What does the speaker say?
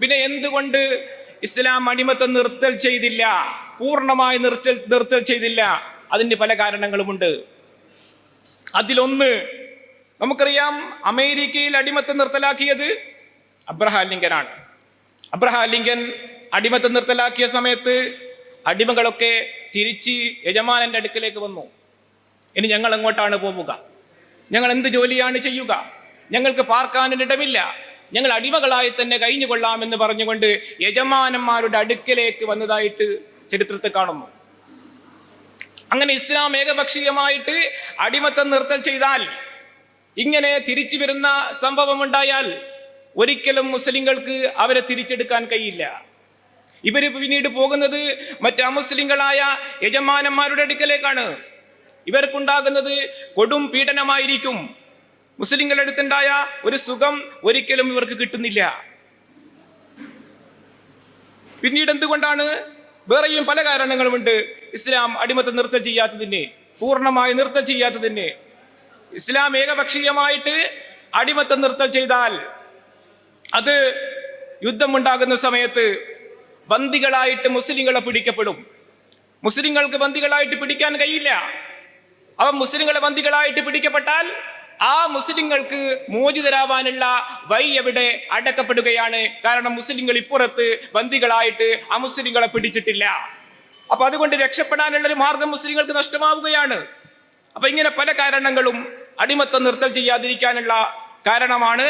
പിന്നെ എന്തുകൊണ്ട് ഇസ്ലാം അടിമത്തം നിർത്തൽ ചെയ്തില്ല? പൂർണമായി നിർത്തൽ നിർത്തൽ ചെയ്തില്ല. അതിന് പല കാരണങ്ങളുമുണ്ട്. അതിലൊന്ന് നമുക്കറിയാം അമേരിക്കയിൽ അടിമത്തം നിർത്തലാക്കിയത് അബ്രഹാം ലിങ്കനാണ്. അബ്രഹാം ലിങ്കൻ അടിമത്തം നിർത്തലാക്കിയ സമയത്ത് അടിമകളൊക്കെ തിരിച്ച് യജമാനന്റെ അടുക്കലേക്ക് വന്നു. ഇനി ഞങ്ങൾ എങ്ങോട്ടാണ് പോവുക? ഞങ്ങൾ എന്ത് ജോലിയാണ് ചെയ്യുക? ഞങ്ങൾക്ക് പാർക്കാനിടമില്ല. ഞങ്ങൾ അടിമകളായി തന്നെ കഴിഞ്ഞു കൊള്ളാം എന്ന് പറഞ്ഞുകൊണ്ട് യജമാനന്മാരുടെ അടുക്കലേക്ക് വന്നതായിട്ട് ചരിത്രത്തിൽ കാണുന്നു. അങ്ങനെ ഇസ്ലാം ഏകപക്ഷീയമായിട്ട് അടിമത്തം നിർത്തൽ ചെയ്താൽ ഇങ്ങനെ തിരിച്ചു വരുന്ന സംഭവം ഉണ്ടായാൽ ഒരിക്കലും മുസ്ലിങ്ങൾക്ക് അവരെ തിരിച്ചെടുക്കാൻ കഴിയില്ല. ഇവർ പിന്നീട് പോകുന്നത് മറ്റു അമുസ്ലിങ്ങളായ യജമാനന്മാരുടെ അടുക്കലേക്കാണ്. ഇവർക്കുണ്ടാകുന്നത് കൊടും പീഡനമായിരിക്കും. മുസ്ലിങ്ങളുടെ അടുത്തുണ്ടായ ഒരു സുഖം ഒരിക്കലും ഇവർക്ക് കിട്ടുന്നില്ല. പിന്നീട് എന്തുകൊണ്ടാണ് വേറെയും പല കാരണങ്ങളുമുണ്ട്. ഇസ്ലാം അടിമത്തം നിർത്തൽ ചെയ്യാത്തതിന് പൂർണമായി നിർത്തൽ ചെയ്യാത്തതിന്. ഇസ്ലാം ഏകപക്ഷീയമായിട്ട് അടിമത്തം നൃത്തം ചെയ്താൽ അത് യുദ്ധമുണ്ടാകുന്ന സമയത്ത് ബന്ദികളായിട്ട് മുസ്ലിങ്ങളെ പിടിക്കപ്പെടും. മുസ്ലിങ്ങൾക്ക് ബന്ദികളായിട്ട് പിടിക്കാൻ കഴിയില്ല. അവ മുസ്ലിങ്ങളെ ബന്ദികളായിട്ട് പിടിക്കപ്പെട്ടാൽ ആ മുസ്ലിങ്ങൾക്ക് മോചിതരാവാനുള്ള വഴി എവിടെ അടക്കപ്പെടുകയാണ്. കാരണം മുസ്ലിങ്ങൾ ഇപ്പുറത്ത് ബന്ദികളായിട്ട് ആ മുസ്ലിങ്ങളെ പിടിച്ചിട്ടില്ല. അപ്പൊ അതുകൊണ്ട് രക്ഷപ്പെടാനുള്ള ഒരു മാർഗം മുസ്ലിങ്ങൾക്ക് നഷ്ടമാവുകയാണ്. അപ്പൊ ഇങ്ങനെ പല കാരണങ്ങളും അടിമത്തം നിർത്തൽ ചെയ്യാതിരിക്കാനുള്ള കാരണമാണ്